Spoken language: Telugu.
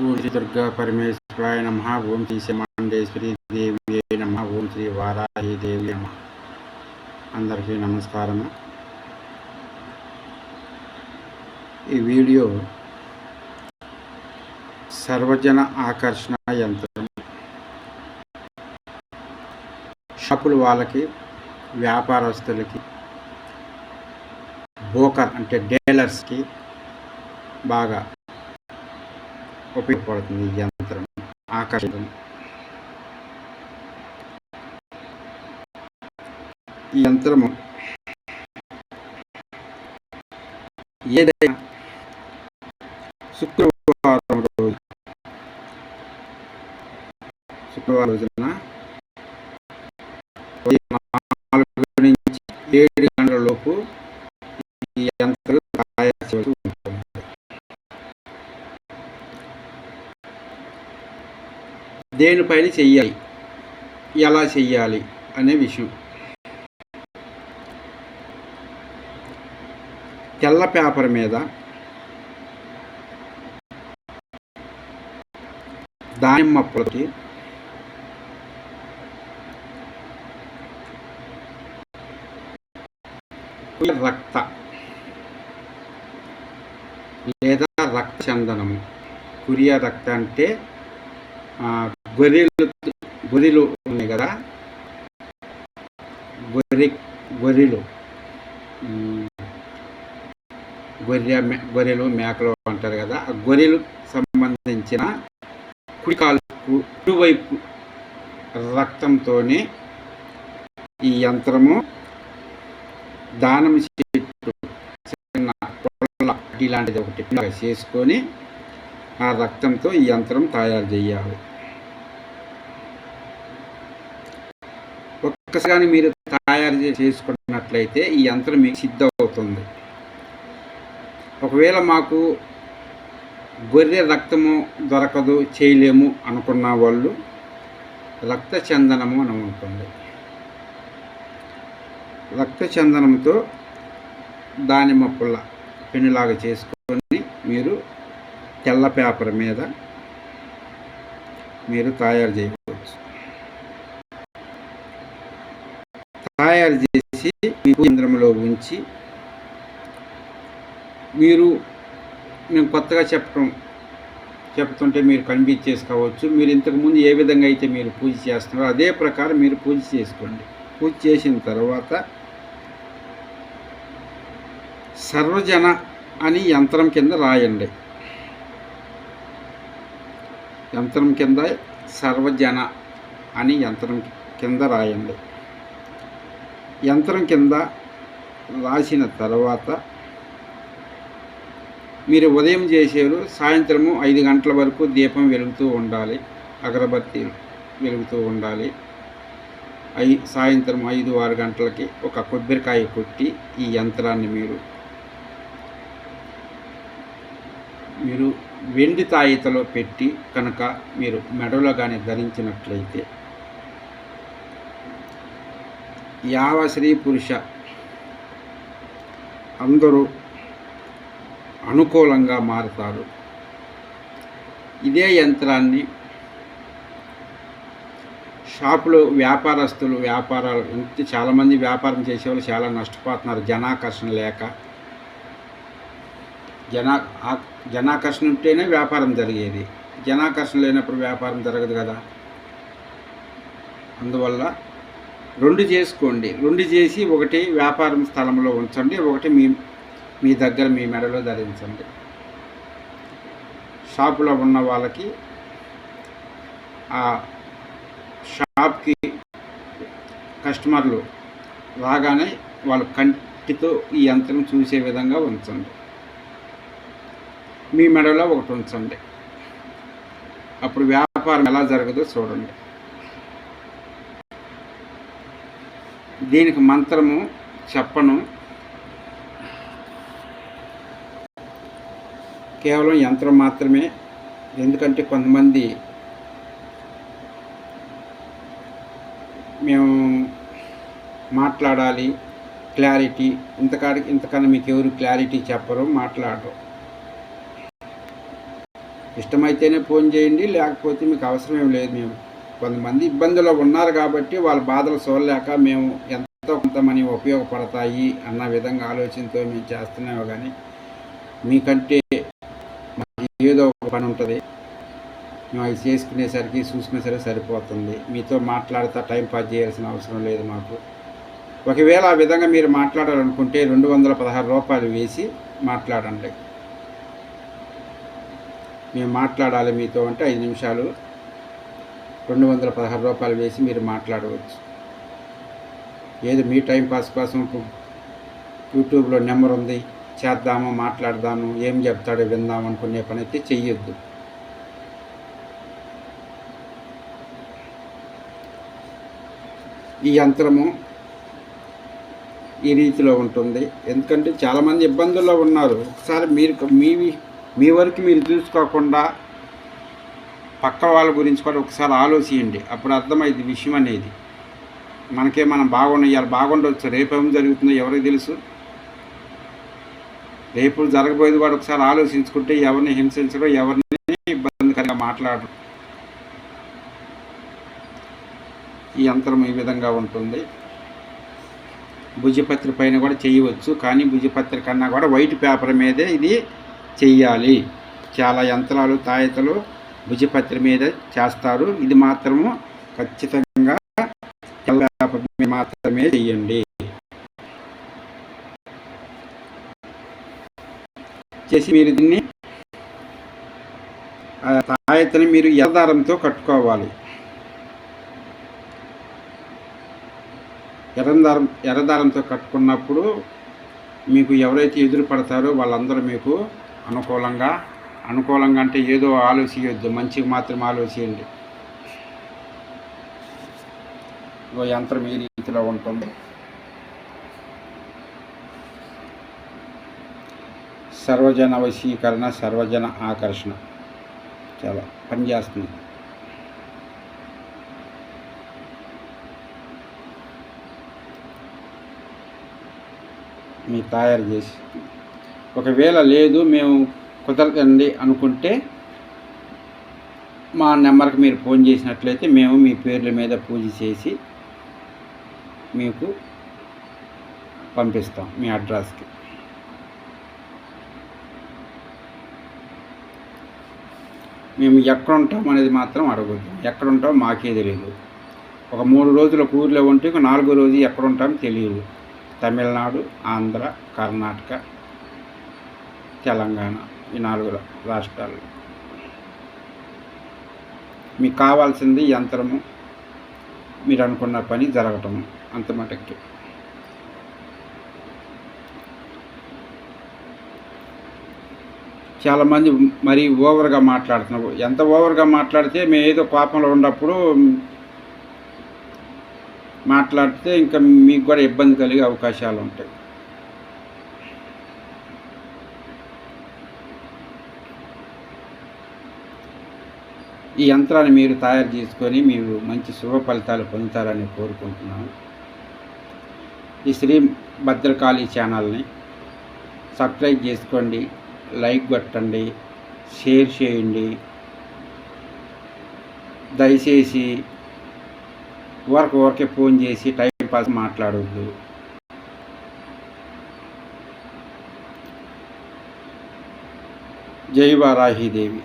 ఓం శ్రీ దుర్గా పరమేశ్వరాయ నమ. ఓం శ్రీ శమాండేశ్వరి దేవి నమ. ఓం శ్రీ వారాహి దేవి నమ. అందరికీ నమస్కారము. ఈ వీడియో సర్వజన ఆకర్షణ యంత్రం. షాపులు వాళ్ళకి వ్యాపారస్తులకి బోకర్ అంటే డీలర్స్కి బాగా ఉపయోగపడుతుంది ఈ యంత్రం. ఆకర్షణ ఈ యంత్రము ఏదైనా శుక్రవారం రోజు శుక్రవారం రోజున నాలుగు నుంచి ఏడు దేనిపైన చెయ్యాలి? ఎలా చెయ్యాలి? అనే విషయం. తెల్ల పేపర్ మీద దానిమ్మ పొలకి రక్త లేదా రక్త చందనము. కురియా రక్త అంటే గొర్రెలు గొర్రెలు ఉన్నాయి కదా? గొర్రె గొర్రెలు. గొర్రె గొర్రెలు మేకలు అంటారు కదా. ఆ గొర్రెలు సంబంధించిన కుడికాలు కుడివైపు రక్తంతోనే ఈ యంత్రము దానం చెట్టు చిన్న ఇలాంటిది ఒకటి చేసుకొని ఆ రక్తంతో ఈ యంత్రం తయారు చేయాలి. ఒక్కసారి మీరు తయారు చేసుకున్నట్లయితే ఈ యంత్రం మీకు సిద్ధమవుతుంది. ఒకవేళ మాకు గొర్రె రక్తము దొరకదు చేయలేము అనుకున్న వాళ్ళు రక్త చందనము అని ఉంటుంది. రక్త చందనంతో దానిమ్మ పుల్ల పెనులాగా చేసుకొని మీరు తెల్ల పేపర్ మీద మీరు తయారు చేయ తయారు చేసి మీ కేంద్రంలో ఉంచి మీరు మేము కొత్తగా చెప్పడం చెప్తుంటే మీరు కన్విన్స్ చేసుకోవచ్చు. మీరు ఇంతకుముందు ఏ విధంగా అయితే మీరు పూజ చేస్తున్నారో అదే ప్రకారం మీరు పూజ చేసుకోండి. పూజ చేసిన తర్వాత సర్వజన అని యంత్రం కింద రాయండి. యంత్రం కింద సర్వజన అని యంత్రం కింద రాయండి. యంత్రం కింద రాసిన తర్వాత మీరు ఉదయం చేసేరు సాయంత్రము ఐదు గంటల వరకు దీపం వెలుగుతూ ఉండాలి అగరబత్తి వెలుగుతూ ఉండాలి. ఐ సాయంత్రం ఐదు ఆరు గంటలకి ఒక కొబ్బరికాయ కొట్టి ఈ యంత్రాన్ని మీరు మీరు వెండి తాయితలో పెట్టి కనుక మీరు మెడలో కానీ ధరించినట్లయితే యావ స్త్రీ పురుష అందరూ అనుకూలంగా మారుతారు ఇదే యంత్రాన్ని షాపులు వ్యాపారస్తులు వ్యాపారాలు ఇంత చాలామంది వ్యాపారం చేసేవాళ్ళు చాలా నష్టపోతున్నారు. జనాకర్షణ లేక జనా జనాకర్షణ ఉంటేనే వ్యాపారం జరిగేది. జనాకర్షణ లేనప్పుడు వ్యాపారం జరగదు కదా. అందువల్ల రెండు చేసుకోండి. రెండు చేసి ఒకటి వ్యాపారం స్థలంలో ఉంచండి ఒకటి మీ మీ దగ్గర మీ మెడలో ధరించండి. షాపులో ఉన్న వాళ్ళకి ఆ షాప్కి కస్టమర్లు రాగానే వాళ్ళు కంటితో ఈ యంత్రం చూసే విధంగా ఉంచండి. మీ మెడలో ఒకటి ఉంచండి. అప్పుడు వ్యాపారం ఎలా జరగదో చూడండి. దీనికి మంత్రము చెప్పను. కేవలం యంత్రం మాత్రమే. ఎందుకంటే కొంతమంది మేము మాట్లాడాలి క్లారిటీ. ఇంతకాడికి ఇంతకన్నా మీకు ఎవరు క్లారిటీ చెప్పరు మాట్లాడరు. ఇష్టమైతేనే ఫోన్ చేయండి లేకపోతే మీకు అవసరమేం లేదు మేము. కొంతమంది ఇబ్బందుల్లో ఉన్నారు కాబట్టి వాళ్ళ బాధలు చూడలేక మేము ఎంతో కొంత మనీ ఉపయోగపడతాయి అన్న విధంగా ఆలోచనతో మేము చేస్తున్నాము కానీ మీకంటే ఏదో ఒక పని ఉంటుంది. మేము అవి చేసుకునేసరికి చూసుకునే సరే సరిపోతుంది. మీతో మాట్లాడుతా టైం పాస్ చేయాల్సిన అవసరం లేదు మాకు. ఒకవేళ ఆ విధంగా మీరు మాట్లాడాలనుకుంటే రెండు వందల పదహారు రూపాయలు వేసి మాట్లాడండి. మేము మాట్లాడాలి మీతో అంటే ఐదు నిమిషాలు. రెండు వందల పదహారు రూపాయలు వేసి మీరు మాట్లాడవచ్చు. ఏదో మీ టైం పాస్ కోసం యూట్యూబ్లో నెంబర్ ఉంది చేద్దాము మాట్లాడదాము ఏం చెప్తాడో విందాం అనుకునే పని అయితే చెయ్యొద్దు. ఈ యంత్రము ఈ రీతిలో ఉంటుంది. ఎందుకంటే చాలామంది ఇబ్బందుల్లో ఉన్నారు. ఒకసారి మీరు మీ మీ వరకు మీరు చూసుకోకుండా పక్క వాళ్ళ గురించి కూడా ఒకసారి ఆలోచించండి. అప్పుడు అర్థమైంది విషయం అనేది. మనకే మనం బాగుండ ఇవాళ బాగుండవచ్చు రేపేం జరుగుతుందో ఎవరికి తెలుసు? రేపు జరగబోయేది కూడా ఒకసారి ఆలోచించుకుంటే ఎవరిని హింసించడం ఎవరిని ఇబ్బందికరంగా మాట్లాడరు ఈ యంత్రం ఈ విధంగా ఉంటుంది. భుజపత్రి పైన కూడా చేయవచ్చు. కానీ భుజపత్రి కన్నా కూడా వైట్ పేపర్ మీదే ఇది చెయ్యాలి. చాలా యంత్రాలు తాయతలు భుజపత్రి మీద చేస్తారు. ఇది మాత్రము ఖచ్చితంగా మాత్రమే చెయ్యండి. చేసి మీరు దీన్ని ఆ తాయతని మీరు ఎర్రదారంతో కట్టుకోవాలి. ఎర్రదారం ఎర్రదారంతో కట్టుకున్నప్పుడు మీకు ఎవరైతే ఎదురు పడతారో వాళ్ళందరూ మీకు అనుకూలంగా అనుకూలంగా అంటే ఏదో ఆలోచించద్దు మంచిగా మాత్రం ఆలోచించండి ఇగో యంత్రం ఈ రీతిలో ఉంటుంది? సర్వజన వశీకరణ సర్వజన ఆకర్షణ. చాలా పనిచేస్తుంది మీ తయారు చేసి. ఒకవేళ లేదు మేము కుదరదండి అనుకుంటే మా నెంబర్కి మీరు ఫోన్ చేసినట్లయితే మేము మీ పేర్ల మీద పూజ చేసి మీకు పంపిస్తాం మీ అడ్రస్కి. మేము ఎక్కడ ఉంటాం అనేది మాత్రం అడగద్దు. ఎక్కడ ఉంటాం మాకే తెలియదు ఒక మూడు రోజుల ఊరిలో ఉంటే ఒక నాలుగో రోజు ఎక్కడ ఉంటాం తెలియదు తమిళనాడు ఆంధ్ర కర్ణాటక తెలంగాణ. ఈ నాలుగు రాష్ట్రాలు. మీకు కావాల్సింది యంత్రము మీరు అనుకున్న పని జరగటము అంత మటుకి చాలామంది మరీ ఓవర్గా మాట్లాడుతున్నారు. ఎంత ఓవర్గా మాట్లాడితే మేము ఏదో కోపంలో ఉన్నప్పుడు మాట్లాడితే ఇంకా మీకు కూడా ఇబ్బంది కలిగే అవకాశాలు ఉంటాయి. ఈ యంత్రాన్ని మీరు తయారు చేసుకొని మీరు మంచి శుభ ఫలితాలు పొందుతారని కోరుకుంటున్నాను. ఈ శ్రీ భద్రకాళి ఛానల్ని సబ్స్క్రైబ్ చేసుకోండి లైక్ కొట్టండి షేర్ చేయండి. దయచేసి వర్క్ వర్కే ఫోన్ చేసి టైం పాస్ మాట్లాడొద్దు. జై వారాహిదేవి